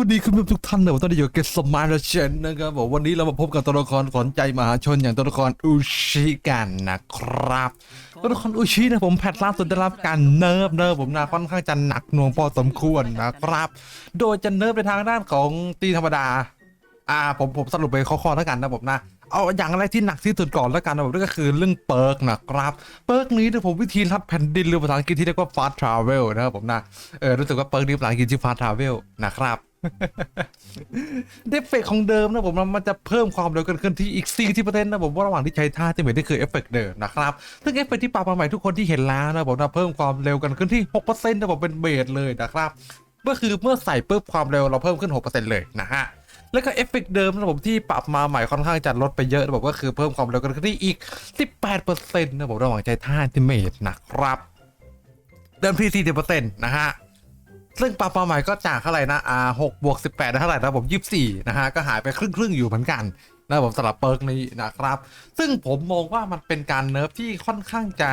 วัสดีคุณผู้ชมทุกท่านนะผมตอนนี้อยู่กับเกสมาร์เชนนะครับผมวันนี้เรามาพบกับตัวละครขวัญใจมหาชนอย่างตัวละครอุชิกันนะครับ ตัวละครอุชินะผมแพทล่าสุดได้รับการเนิร์ฟเนิร์ฟผมนะค่อนข้างจะหนักหน่วงพอสมควรนะครับ โดยจะเนิร์ฟในทางด้านของตีธรรมดา อ่าผมผมสรุปไปข้อๆแล้วกันนะผมนะเอาอย่างแรกที่หนักที่สุดก่อนแล้วกันนะผมนั่นก็คือเรื่องเปิร์กนะครับ เปิร์กนี้เนี่ยผมวิธีลัดแผ่นดินหรือภาษาอังกฤษที่เรียกว่า fast travel นะครับผมนะเออรู้สึกว่าเปิร์กนี้ภาษาอังกฤษชื่อ fast travel นะครับ เดฟเฟกของเดิมนะผมมันจะเพิ่มความเร็วกันขึ้นที่อีก4ที่เปอร์เซ็นต์นะผมว่าระหว่างที่ใช้ท่าจะเหมือนที่คือเอฟเฟกเดิมนะครับ ซึ่งเอฟเฟกที่ปรับมาใหม่ทุกคนที่เห็นแล้วนะผมนะเพิ่มความเร็วกันขึ้นที่ 6%นะผมเป็นเบสเลยนะครับก็คือเมื่อใส่ปุ๊บความเร็วเราเพิ่มขึ้น 6%เลยนะฮะแล้วก็เอฟเฟกต์เดิมนะผมที่ปรับมาใหม่ค่อนข้างจะลดไปเยอะนะผมก็คือเพิ่มความเร็วกันขึ้นที่อีก 18%นะผมระหว่างใจท่าทิเมตนะครับเดิมที่40%นะฮะ ซึ่งปรับมาใหม่ก็จากเท่าไหร่นะอ่า6บวก18ได้เท่าไหร่นะผม24นะฮะก็หายไปครึ่งครึ่งอยู่เหมือนกันนะผมสำหรับเปิร์กนี้นะครับ ซึ่งผมมองว่ามันเป็นการเนิร์ฟที่ค่อนข้างจะ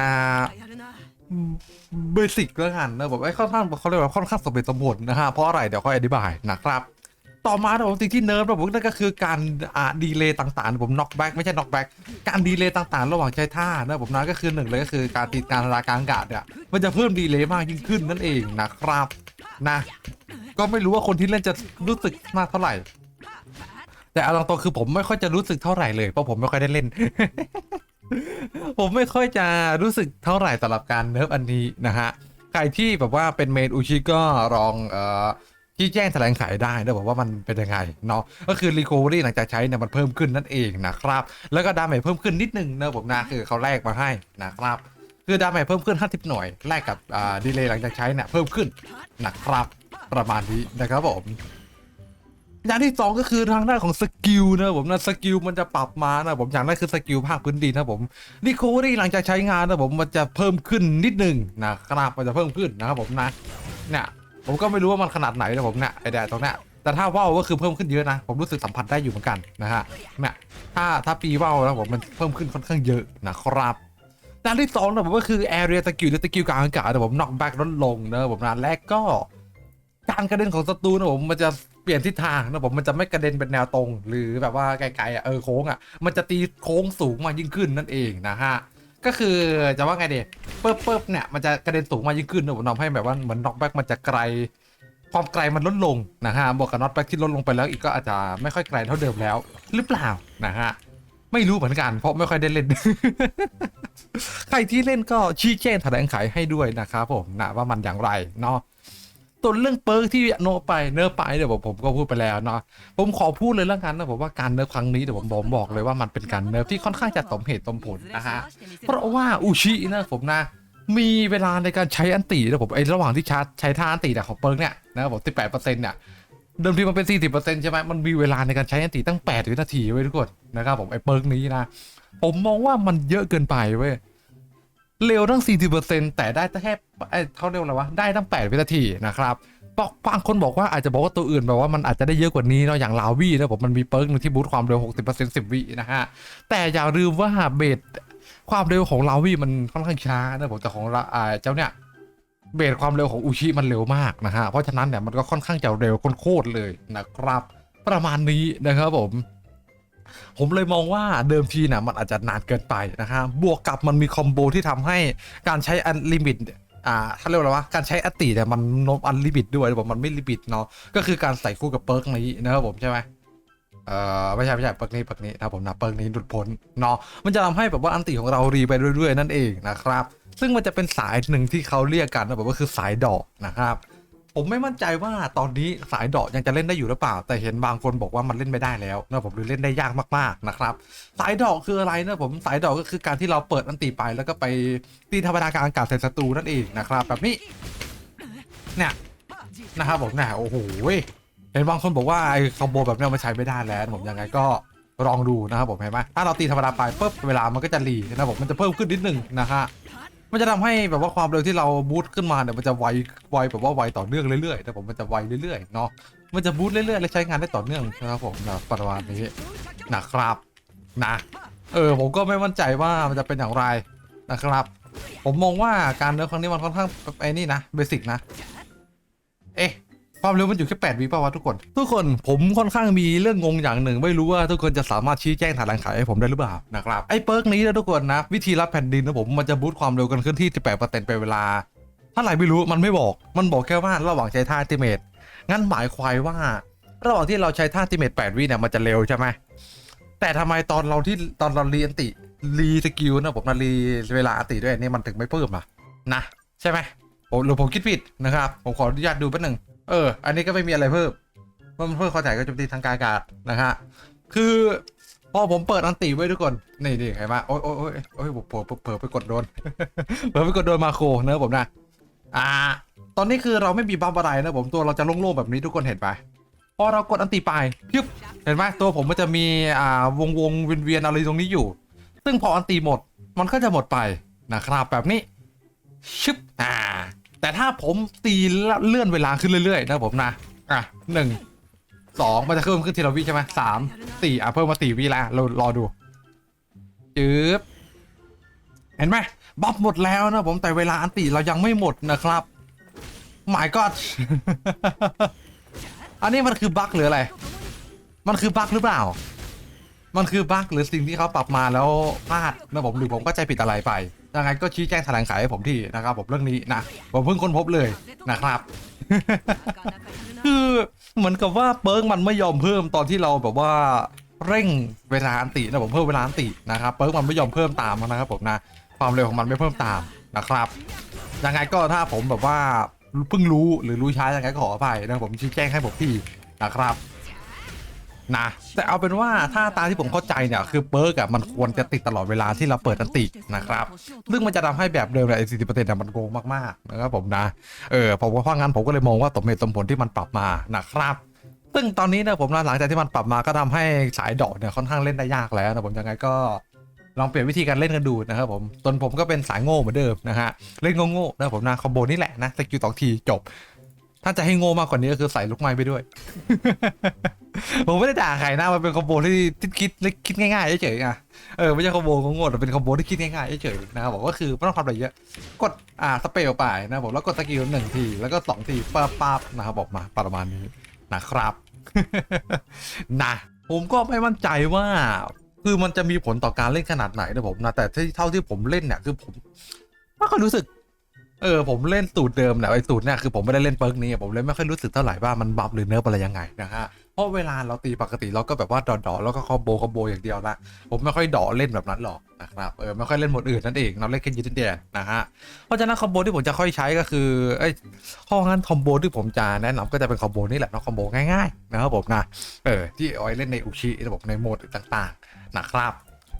เบสิกแล้วกันนะผมไอ้ค่อนข้างเขาเรียกว่าค่อนข้างสมเหตุสมผลนะฮะเพราะอะไรเดี๋ยวค่อยอธิบายนะครับต่อมาผมสิ่งที่เนิร์ฟนะผมนั่นก็คือการอ่าดีเลย์ต่างๆ ผมน็อกแบ็กไม่ใช่น็อกแบ็กการดีเลย์ต่างๆ ระหว่างใช้ท่านะผมนะก็คือหนึ่งเลยก็คือการติดการรากางกาศเนี่ยมันจะเพิ่มดีเลย์มากยิ่งขึ้นนั่นเองนะครับ นะ ก็ไม่รู้ว่าคนที่เล่นจะรู้สึกมากเท่าไหร่ แต่เอาตรงๆคือผมไม่ค่อยจะรู้สึกเท่าไหร่เลยเพราะผมไม่ค่อยได้เล่น ผมไม่ค่อยจะรู้สึกเท่าไหร่สำหรับการเนิร์ฟอันนี้นะฮะใครที่แบบว่าเป็นเมนอุชิก็ลองเอ่อที่แจ้งแถลงไขได้นะบอกว่ามันเป็นยังไงเนาะก็คือ recovery หลังจากใช้เนี่ยมันเพิ่มขึ้นนั่นเองนะครับ แล้วก็ดาเมจเพิ่มขึ้นนิดนึงนะผมนะคือเขาแลกมาให้นะครับ คือดาเมจเพิ่มขึ้น 50 หน่วยแลกกับดีเลย์หลังจากใช้เนี่ยเพิ่มขึ้นนะครับประมาณนี้นะครับผมอย่างที่สองก็คือทางด้านของสกิลนะผมนะสกิลมันจะปรับมานะผมอย่างแรกคือสกิลภาคพื้นดินนะผม recovery หลังจากใช้งานนะผมมันจะเพิ่มขึ้นนิดนึงนะครับมันจะเพิ่มขึ้นนะครับผมนะเนี่ยผมก็ไม่รู้ว่ามันขนาดไหนนะผมเนี่ยไอแดดตรงเนี้ยแต่ถ้าว่าวก็คือเพิ่มขึ้นเยอะนะ ผมรู้สึกสัมผัสได้อยู่เหมือนกันนะฮะเนี่ยถ้าถ้าปีว่าวนะผมมันเพิ่มขึ้นค่อนข้างเยอะนะครับ ด้านที่สองนะผมก็คือ area skill หรือ skill กลางอากาศนะผม knock back ลดลงนะผมนะแรกก็ การกระเด็นของศัตรูนะผมมันจะเปลี่ยนทิศทางนะผมมันจะไม่กระเด็นเป็นแนวตรง หรือแบบว่าไกลๆอะเออโค้งอะมันจะตีโค้งสูงมายิ่งขึ้นนั่นเองนะฮะก็คือจะว่าไงเด็เปิ๊บเปิ๊บเนี่ยมันจะกระเด็นสูงมายิ่งขึ้นนะผมทำให้แบบว่าเหมือนน็อกแบ็กมันจะไกลความไกลมันลดลงนะฮะบวกกับน็อตแบ็กที่ลดลงไปแล้วอีกก็อาจจะไม่ค่อยไกลเท่าเดิมแล้ว หรือเปล่านะฮะ ไม่รู้เหมือนกัน เพราะไม่ค่อยได้เล่น ใครที่เล่นก็ชี้แจงแถลงไขให้ด้วยนะครับผมนะว่ามันอย่างไรเนาะตัวนเรื่องเปิร์กที่โนไปเนื้อไปเดี๋ยวผมก็พูดไปแล้วเนาะผมขอพูดเลยแล้วกันนะผมว่าการเนิร์ฟครั้งนี้เดี๋ยวผมผมบอกเลยว่ามันเป็นการเนิร์ฟที่ค่อนข้างจะสมเหตุสมผลนะฮะเพราะว่าอุชินะผมนะมีเวลาในการใช้อันตีนะผมไอ้ระหว่างที่ชาร์จใช้ท่าอันตีเนี่ยของเปิร์กเนี่ยนะครับผม18%เนี่ย เดิมทีมันเป็น 40%ใช่ไหมมันมีเวลาในการใช้อันตีตั้ง 8 วินาทีไว้ทุกคนนะครับผมไอ้เปิร์กนี้นะ ผมมองว่ามันเยอะเกินไปเว้ย เร็วตั้ง 40%แต่ได้แค่ไอ้เขาเรียกว่าอะไรวะ ได้ตั้ง 8 วินาทีนะครับบอกบางคนบอกว่าอาจจะบอกว่าตัวอื่นแบบว่ามันอาจจะได้เยอะกว่านี้เนาะอย่างลาวี่นะผมมันมีเปิร์กหนึงที่บูตความเร็ว 60% 10 วินะฮะ แต่อย่าลืมว่าเบสความเร็วของลาวี่มันค่อนข้างช้านะผมแต่ของเจ้าเนี่ย เบสความเร็วของอุชิมันเร็วมากนะฮะเพราะฉะนั้นเนี่ยมันก็ค่อนข้างจะเร็วโคตรเลยนะครับ ประมาณนี้นะครับผม ผมเลยมองว่าเดิมทีน่ะมันอาจจะนานเกินไปนะฮะบวกกับมันมีคอมโบที่ทำให้การใช้อันลิมิตอ่าเขาเรียกว่าอวะการใช้อติเนี่ยมันนมอันลิมิตด้วยผมมันไม่ลิมิตเนาะก็คือการใส่คู่กับเปิร์กนี้นะครับผมใช่ไหมเอ่อไม่ใช่ไม่ใช่เปิร์กนี้เปิร์กนี้นะผมนะเปิร์กนี้หลุดพ้นเนาะมันจะทำให้แบบว่าอันติของเรารีไปเรื่อยๆนั่นเองนะครับ ซึ่งมันจะเป็นสายหนึ่งที่เขาเรียกกันนะแบบว่าคือสายดอกนะครับ ผมไม่มั่นใจว่าตอนนี้สายดอกยังจะเล่นได้อยู่หรือเปล่า แต่เห็นบางคนบอกว่ามันเล่นไม่ได้แล้วนะผมหรือเล่นได้ยากมากๆนะครับ สายดอกคืออะไรนะผมสายดอกก็คือการที่เราเปิดอันติไปแล้วก็ไปตีธรรมดากลางอากาศใส่ศัตรูนั่นเองนะครับแบบนี้เนี่ยนะครับผมเนี่ยโอ้โหเห็นบางคนบอกว่าไอ้คอมโบแบบนี้มันใช้ไม่ได้แล้วผมยังไงก็ลองดูนะครับผมเห็นไหมถ้าเราตีธรรมดาไปปุ๊บเวลามันก็จะรีนะผมมันจะเพิ่มขึ้นนิดหนึ่งนะฮะ มันจะทำให้แบบว่าความเร็วที่เราบูตขึ้นมาเนี่ยมันจะไวไวแบบว่าไวต่อเนื่องเรื่อยๆแต่ผมมันจะไวเรื่อยๆเนาะมันจะบูตเรื่อยๆและใช้งานได้ต่อเนื่องนะครับผมนะประมาณนี้นะครับนะเออผมก็ไม่มั่นใจว่ามันจะเป็นอย่างไรนะครับ ผมมองว่าการเดินครั้งนี้มันค่อนข้างไอ้นี่นะเบสิกนะ เอ๊ะ ความเร็วมันอยู่แค่8วิป่าวะทุกคน ทุกคนผมค่อนข้างมีเรื่องงงอย่างหนึ่ง ไม่รู้ว่าทุกคนจะสามารถชี้แจงแถลงไขให้ผมได้หรือเปล่านะครับไอ้เปิร์กนี้นะทุกคนนะ วิธีรับแผ่นดินนะผมมันจะบูตความเร็วกันขึ้นที่ 18%เป็นเวลาเท่าไหร่ไม่รู้มันไม่บอก มันบอกแค่ว่าระหว่างใช้ท่าติเมตงั้นหมายความว่า ระหว่างที่เราใช้ท่าติเมต8วิเนี่ยมันจะเร็วใช่ไหมแต่ทำไมตอนเราที่ตอนเราเรียนติรีสกิลนะผมนะรีเวลาอันติด้วยนี่มันถึงไม่เพิ่มอะนะใช่ไหมผมหรือผมคิดผิดนะครับผมขออนุญาตดูแป๊บหนึง เออ อันนี้ก็ไม่มีอะไรเพิ่มมันเพิ่มข้อถ่ายก็โจมตีทางการอากาศนะฮะ คือพอผมเปิดอันติไว้ทุกคน นี่นี่เห็นไหมโอ้ยโอ้ยโอ้ยโอ้ยผมเผลอเผลอไปกดโดนเผลอไปกดโดนมาโครนะผมนะ อ่า ตอนนี้คือเราไม่มีบัฟอะไรนะผมตัวเราจะโล่งๆแบบนี้ทุกคนเห็นไปพอเรากดอันติไปพิบเห็นไหมตัวผมมันจะมีอ่าวงวงเวียนเวียนๆอะไรตรงนี้อยู่ ซึ่งพออันติหมดมันก็จะหมดไปนะครับแบบนี้ชึบอ่า แต่ถ้าผมตีเลื่อนเวลาขึ้นเรื่อยๆนะผมนะอะหนึ่งสองมันจะเพิ่มขึ้นทีละวิใช่ไหมสามสี่อะเพิ่มมาสี่วิล้วเรารอดูจึ๊บเห็นไหมบัฟหมดแล้วนะผมแต่เวลาอันติเรายังไม่หมดนะครับหมายก็อันนี้มันคือบั๊กหรืออะไร มันคือบั๊กหรือเปล่า มันคือบั๊กหรือสิ่งที่เขาปรับมาแล้วพลาดนะผมหรือผมก็ใจผิดอะไรไปยังไงก็ชี้แจงแถลงไขให้ผมที่นะครับผมเรื่องนี้นะผมเพิ่งค้นพบเลยนะครับ คือเหมือนกับว่าเปิร์กมันไม่ยอมเพิ่มตอนที่เราแบบว่าเร่งเวลาอันตินะผมเพิ่มเวลาอันตินะครับเปิร์กมันไม่ยอมเพิ่มตามนะครับผมนะความเร็วของมันไม่เพิ่มตามนะครับยังไงก็ถ้าผมแบบว่าเพิ่งรู้หรือรู้ช้ายังไงก็ขออภัยนะผมชี้แจ้งให้ผมที่นะครับ นะแต่เอาเป็นว่าถ้าตาที่ผมเข้าใจเนี่ย คือเปิร์กอะมันควรจะติดตลอดเวลาที่เราเปิดอันตินะครับซึ่งมันจะทำให้แบบเดิมเลยไอ้สี่สิบเปอร์เซ็นต์มันโกงมากๆนะครับผมนะเออผมว่าเพราะงั้นผมก็เลยมองว่าสมเหตุสมผลที่มันปรับมานะครับซึ่งตอนนี้นะผมนะหลังจากที่มันปรับมาก็ทำให้สายดอกเนี่ยค่อนข้างเล่นได้ยากแล้วนะผมยังไงก็ลองเปลี่ยนวิธีการเล่นกันดูนะครับผมตนผมก็เป็นสายโง่เหมือนเดิมนะฮะเล่นโง่ๆนะผมนะคอมโบนี่แหละนะสกิลสองทีจบ ถ้าจะให้โง่มากกว่านี้ก็คือใส่ลูกไม้ไปด้วย ผมไม่ได้ด่าใครนะมันเป็นคอมโบที่ที่คิดคิดง่ายๆเฉยๆอะเออไม่ใช่คอมโบโง่ๆแต่เป็นคอมโบที่คิดง่ายๆเฉยๆนะครับผมก็คือไม่ต้องทำอะไรเยอะกดอ่าสเปลไปนะผมแล้วกดสกิลหนึ่งทีแล้วก็สองทีปั๊บปั๊บนะครับบอกมาประมาณนี้นะครับนะผมก็ไม่มั่นใจว่า คือมันจะมีผลต่อการเล่นขนาดไหนนะผมนะแต่เท่าที่ผมเล่นเนี่ยคือผมไม่ค่อยรู้สึก เออผมเล่นสูตรเดิมเนี่ยไอ้สูตรเนี่ยคือผมไม่ได้เล่นเปิร์กนี้ผมเลยไม่ค่อยรู้สึกเท่าไหร่ว่ามันบัฟหรือเนิร์ฟอะไรยังไงนะฮะเพราะเวลาเราตีปกติเราก็แบบว่าดอดๆแล้วก็คอมโบคอมโบอย่างเดียวละผมไม่ค่อยดอเล่นแบบนั้นหรอกนะครับเออไม่ค่อยเล่นหมดอื่นนั่นเองเราเล่นแค่ยืดเดียนะฮะเพราะฉะนั้นคอมโบที่ผมจะค่อยใช้ก็คือเอ้ยข้องั้นคอมโบที่ผมจะแนะนำก็จะเป็นคอมโบนี่แหละเนาะคอมโบง่ายๆนะครับผมนะเออที่เอาไว้เล่นในอุชิระบบในโหมดต่างๆนะครับ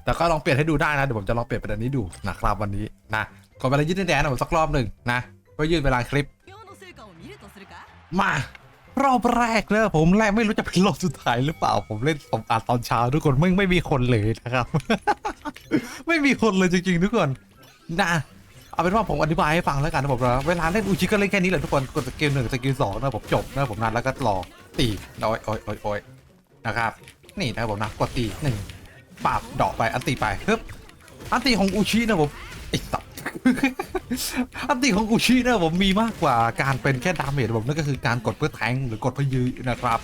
แต่ก็ลองเปลี่ยนให้ดูได้นะเดี๋ยวผมจะลองเปลี่ยนเป็นอันนี้ดูนะครับวันนี้นะ ขอเลยยืดแดนผมสักรอบหนึ่งนะก็ยืดเวลาคลิป มา รอบแรกเลยผมแรกไม่รู้จะเป็นรอบสุดท้ายหรือเปล่า ผมเล่นผมอัดตอนเช้าทุกคนไม่ไม่มีคนเลยนะครับ ไม่มีคนเลยจริงๆทุกคนนะเอาเป็นว่าผมอธิบายให้ฟังแล้วกันนะผมนะเวลาเล่นอูชิก็เล่นแค่นี้แหละทุกคนกดสกิลหนึ่งสกิลสองนะผมจบนะผมนัดแล้วก็รอตีโอยโอ้ยโอ้ยโอยนะครับ นี่นะผมนะกดตีหนึ่งปาบดอกไปอันตีไปฮึบอันตีของอูชินะผมไอ้สับ อันตีของอูชิเนี่ยผมมีมากกว่าการเป็นแค่ดาเมจผมนั่นก็คือการกดเพื่อแทงหรือกดเพื่อยืนนะครับ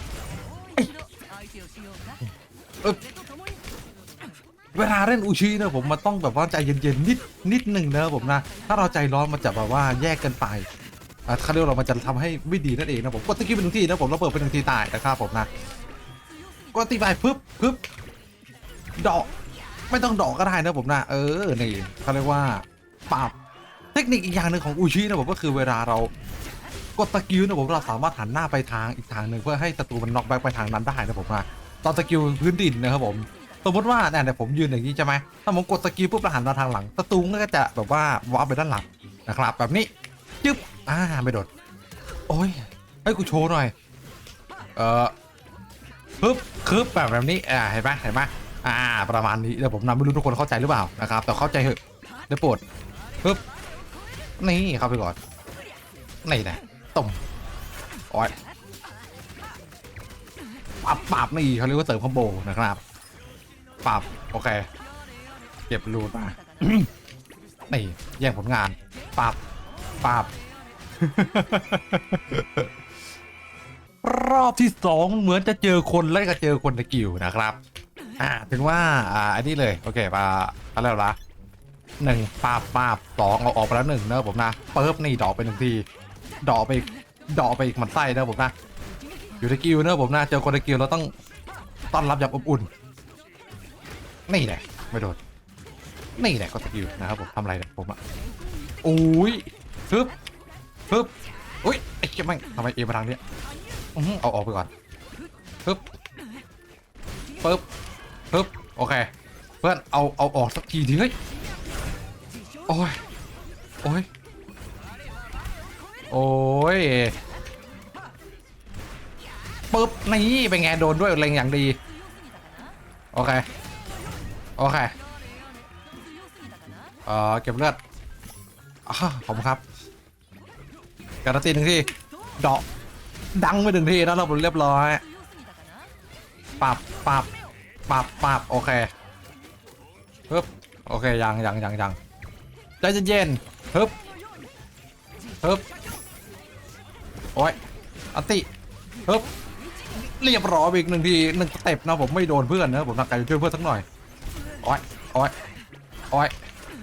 เวลาเล่นอุชินะผมมาต้องแบบว่าใจเย็นๆนิดนิดหนึ่งนะผมนะ ถ้าเราใจร้อนมันจะแบบว่าแยกกันไปเขาเรียกเรามันจะทำให้ไม่ดีนั่นเองนะผมกดตะกี้เป็นหนึ่งทีนะผมเราเปิดเป็นหนึ่งทีตายนะครับผมนะกดตีไปปึ๊บปึ๊บดอก ไม่ต้องดอกก็ได้นะผมนะเออนี่เขาเรียกว่า ปราบเทคนิคอีกอย่างหนึ่งของอุชินะผมก็คือเวลาเรากดสกิลนะผมเราสามารถหันหน้าไปทางอีกทางหนึ่งเพื่อให้ศัตรูมันน็อกแบ็กไปทางนั้นได้นะผมว่าตอนสกิลพื้นดินนะครับผมสมมติว่าเนี่ยผมยืนอย่างนี้ใช่ไหมถ้าผมกดสกิลปุ๊บแล้วหันมาทางหลังศัตรูก็จะแบบว่าวาร์ปไปด้านหลังนะครับ แบบนี้จึ๊บอ่าไม่โดดโอ้ยให้กูโชว์หน่อยเออปึ๊บคืบแบบแบบนี้อ่าเห็นไหมเห็นไหมอ่า ประมาณนี้เดี๋ยวผมนำไม่รู้ทุกคนเข้าใจหรือเปล่านะครับแต่เข้าใจเหอะได้โปรด ปึ๊บนี่เข้าไปก่อนนี่นะตุ่มโอ้ยปับปับนี่เขาเรียกว่าเสริมคอมโบนะครับปับโอเคเก็บรูนมานี่แย่งผลงานปับปับรอบที่สองเหมือนจะเจอคนแล้วก็เจอคนในกิวนะครับ อ่าถึงว่าอ่าอันนี้เลย โอเคมาอะไรแล้วละ หนึ่งปาบปาบสองเอาออกไปแล้วหนึ่งเนอะผมนะเปิบนี่ดอกไปหนึ่งทีดอกไปดอกไปอีกมันไส้เนอะผมนะอยู่ในกิวเนอะผมนะเจอคนในกิวเราต้องต้อนรับอย่างอบอุ่นนี่แหละไม่โดนนี่แหละก็สกิลนะครับผมทำอะไรเนี่ยผมอะโอ้ยฮึบฮึบอุ้ยไอ้เจ้าแม่งทำไมเอมาทางเนี้ยเอาออกไปก่อนฮึบปึ๊บฮึบโอเค เพื่อนเอาเอาออกสักทีดิเฮ้ย โอ้ย โอ้ย โอ้ยปึ๊บนี่เป็นไงโดนด้วยเล็งอย่างดี โอเค โอเค เอ่อ เก็บเลือดอ่าขอบคุณครับ การันตีหนึ่งทีเดาะดังไปหนึ่งทีแล้วเราเรียบร้อยปับปับปับปับโอเคปึ๊บโอเคยังยังยังยัง ใจเย็นๆฮึบฮึบโอ้ยอัติฮึบเรียบร้อยอีกหนึ่งทีหนึ่งสเต็ปนะผมไม่โดนเพื่อนนะผมตั้งใจจะช่วยเพื่อนสักหน่อยโอ้ยโอ้ยโอ้ย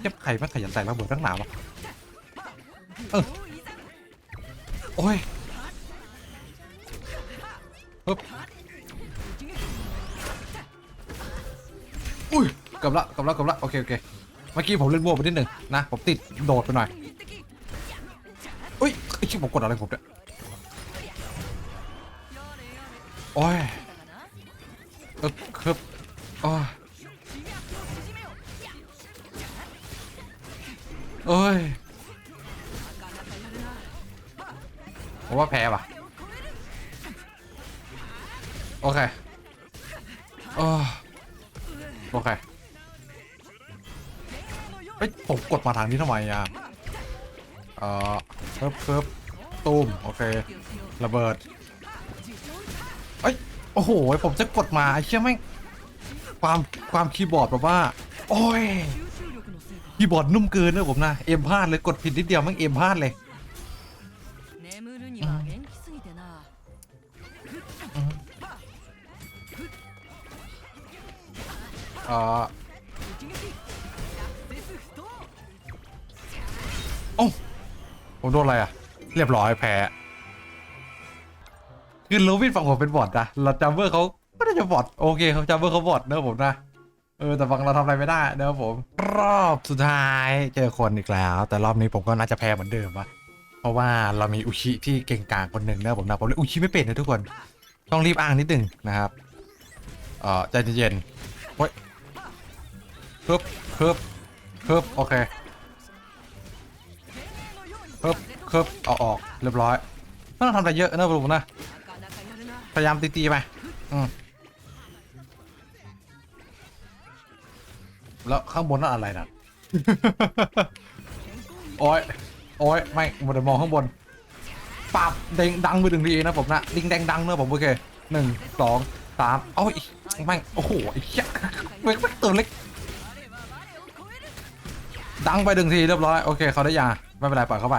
เจ็บไข่ไม่ขยันใส่ระเบิดตั้งหนาวะเออโอ้ยปึ๊บอุ้ยเกับละเกับละเกับละโอเคโอเค มื่อกี้ผมเล่นมั่วไปนิดหนึ่งนะ ผมติดโดดไปหน่อยอุ้ยไอ้ชิบผมกดอะไรผมเนี่ยโอ้ยเอบคึบโอ้ยเอ้ยผมว่าแพ้ว่ะ โอเคโอ้โอเค ดมาทางนี้ทำไมอะเออเพิบเพิบตูมโอเค ระเบิดเอ้ยโอ้โห ผมจะกดมาไอ้เชี่ยแม่งความความคีย์บอร์ดแบบว่า โอ้ยคีย์บอร์ดนุ่มเกินนะผมนะ เอ็มพลาดเลยกดผิดนิดเดียวแม่งเอ็มพลาดเลยอ่า โอ้าผมโดนอะไรอะ เรียบร้อยแพ้คือโรบินฝั่งผมเป็นบอทนะเราจัมเบอร์เขาไม่ได้จะบอทโอเคเขาจัมเบอร์เขาบอทเนอะผมนะเออแต่ฝั่งเราทำอะไรไม่ได้เนอะผม รอบสุดท้ายเจอคนอีกแล้ว แต่รอบนี้ผมก็น่าจะแพ้เหมือนเดิมวะเพราะว่าเรามีอุชิที่เก่งกาจคนหนึ่งเนอะผมนะผมเล่นอุชิไม่เป็นนะทุกคนต้องรีบอ้างนิดหนึ่งนะครับเออใจเย็นๆเฮ้ยฮึบฮึบฮึบโอเค เคิบเคิบเอาออกเรียบร้อยไม่ต้องทำอะไรเยอะนะลุงนะพยายามตีๆไปอืมแล้วข้างบนนั่นอะไรน่ะโอ้ยโอ้ยไม่หมดมองข้างบนปาบเด้งดังไปถึงทีนะผมนะดิงแดงดังเนอะผมโอเคหนึ่งสองสามโอ้ยไม่โอ้โหไอ้ยักษ์ไม่ตัวเล็กดังไปถึงทีเรียบร้อยโอเคเขาได้ยา ไม่เป็นไรปล่อยเข้าไป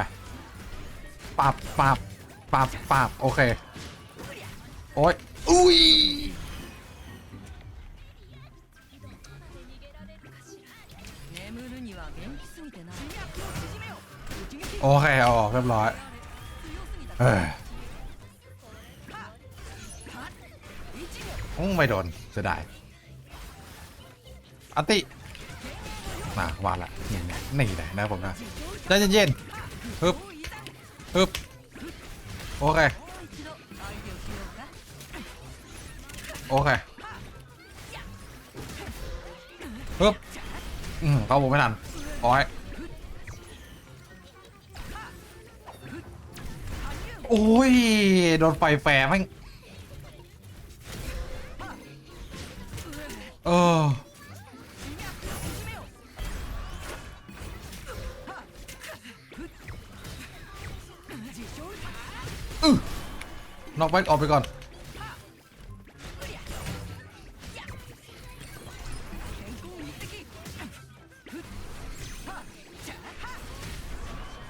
ปับปับปับปับโอเค โอ้ยอุ้ยโอเคออกเรียบร้อยเออไม่โดนเสียดายอติมาวาดละนี่นะนี่แหละนะผมนะ ใจเย็นๆฮึบฮึบโอเค โอเคฮึบอืมเข้าผมไม่ทันโอ้ยโอ้ย โดนไฟแฝงเออ นอกแบ็กออกไปก่อน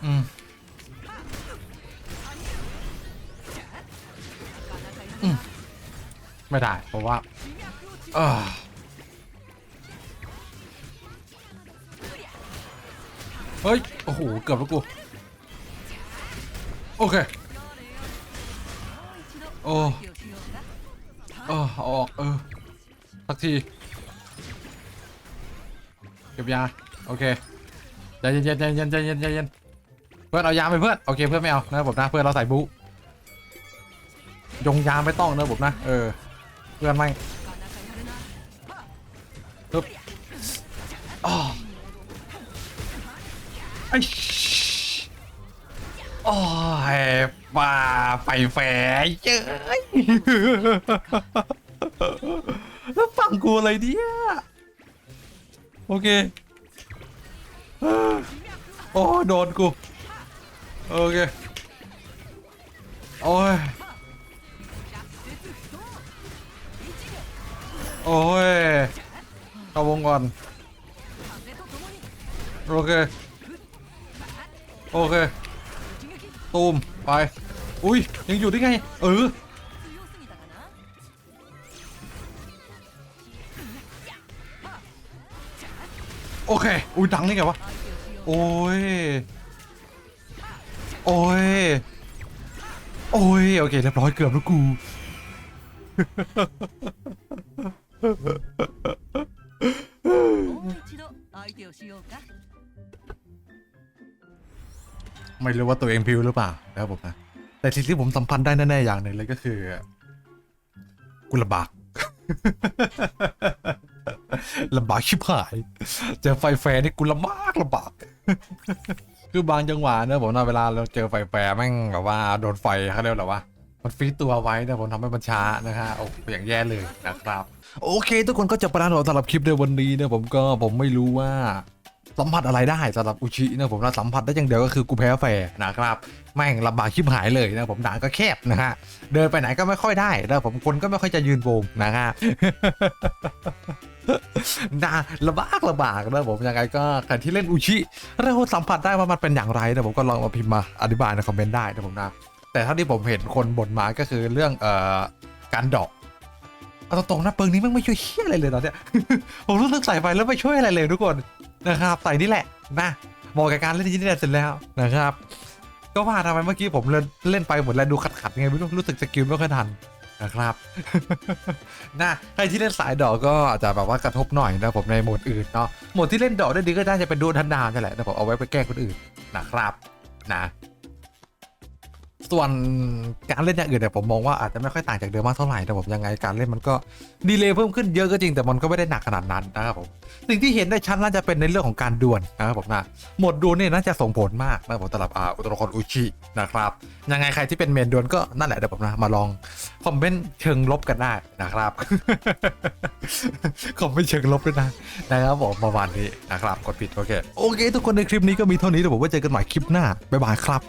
อืม ไม่ได้ เพราะว่าเออเฮ้ย โอ้โห เกือบแล้วกู โอเค โอ้เออออกเออสักที เก็บยา โอเคใจเย็นใจเย็นใจเย็นใเพื่อนเอายาไปเพื่อนโอเคเพื่อนไม่เอานะผมนะเพื่อนเราใส่บูยงยาไม่ต้องนะผมนะเออเพื่อนไม่ปึ๊บอ๋อไอ้โอ๋อ ว่าไฟแฝเย้ยแล้วฟังกูอะไรเนี่ยโอเคโอ้โดนกู โอเค โอ้ย โอ้ยเข้าวงก่อน โอเค โอเค ตูม ไป อุ้ย ยังอยู่ได้ไง เออ 強すぎたかな โอเค อุ้ย ดังนี่ไงวะ 相手をしよう โอ้ย โอ้ย โอ้ย โอเค เรียบร้อยเกือบแล้วกู もう一度相手をしようか ไม่รู้ว่าตัวเองพิวหรือเปล่านะครับผมนะแต่สิ่งที่ผมสัมพันธ์ได้แน่ๆอย่างหนึ่งเลยก็คือกูลำบากลำบากชิบหายเจอไฟแฟร์นี่กูลำบากลำบากคือบางจังหวะเนี่ยผมนะเวลาเราเจอไฟแฟร์แม่งแบบว่าโดนไฟเขาเรียกว่าอวะมันฟีตัวไว้นะผมทำให้มันช้านะฮะโอ้อย่างแย่เลยนะครับ โอเค ทุกคนก็จะประทานเราสำหรับคลิปในวันนี้นะผมก็ผมไม่รู้ว่า สัมผัสอะไรได้สำหรับอุชินะผมนะสัมผัสได้อย่างเดียวก็คือกูแพ้แฟร์นะครับแม่งลำบากชิบหายเลยนะผมด่านก็แคบนะฮะเดินไปไหนก็ไม่ค่อยได้นะผมคนก็ไม่ค่อยจะยืนวงนะฮะนะลำบากลำบากนะผมยังไงก็ใครที่เล่นอุชิเราสัมผัสได้ว่ามันเป็นอย่างไรนะผมก็ลองมาพิมพ์มาอธิบายในคอมเมนต์ได้นะผมนะแต่เท่าที่ผมเห็นคนบ่นมาก็คือเรื่องเอ่อการดอกเอาตรงๆนะเปิงนี้มันไม่ช่วยเฮี้ยอะไรเลยตอนเนี้ยผมรู้สึกใส่ไปแล้วไม่ช่วยอะไรเลยทุกคน นะครับใส่นี่แหละนะเหมาะกับการเล่นที่นี่เสร็จแล้วนะครับ ก็ว่าทำไมเมื่อกี้ผมเล่นเล่นไปหมดแล้วดูขัดขัดไงไม่รู้รู้สึกสกิลไม่ค่อยทันนะครับนะใครที่เล่นสายดอกก็อาจจะแบบว่ากระทบหน่อยนะผมในโหมดอื่นเนาะโหมดที่เล่นดอกได้ดีก็ได้จะเป็นดวลทันดาวนี่แหละแต่ผมเอาไว้ไปแก้คนอื่นนะครับนะ ส่วนการเล่นอย่างอื่นเนี่ยผมมองว่าอาจจะไม่ค่อยต่างจากเดิมมากเท่าไหร่แต่ผมยังไงการเล่นมันก็ดีเลย์เพิ่มขึ้นเยอะก็จริงแต่มันก็ไม่ได้หนักขนาดนั้นนะครับผมสิ่งที่เห็นได้ชัดน่าจะเป็นในเรื่องของการดวลนะครับผมนะหมดดวลเนี่ยน่าจะส่งผลมากนะครับผมสำหรับอ่าอุตรคอนอุชินะครับยังไงใครที่เป็นเมนดวลก็นั่นแหละเดี๋ยวผมนะมาลองคอมเมนต์เชิงลบกันได้นะครับคอมเมนต์เชิงลบด้วยนะนะครับผมประมาณนี้นะครับกดผิดโอเคโอเค ทุกคนในคลิปนี้ก็มีเท่านี้เดี๋ยวผมไว้เจอกันใหม่คลิปหน้าบ๊ายบายครับ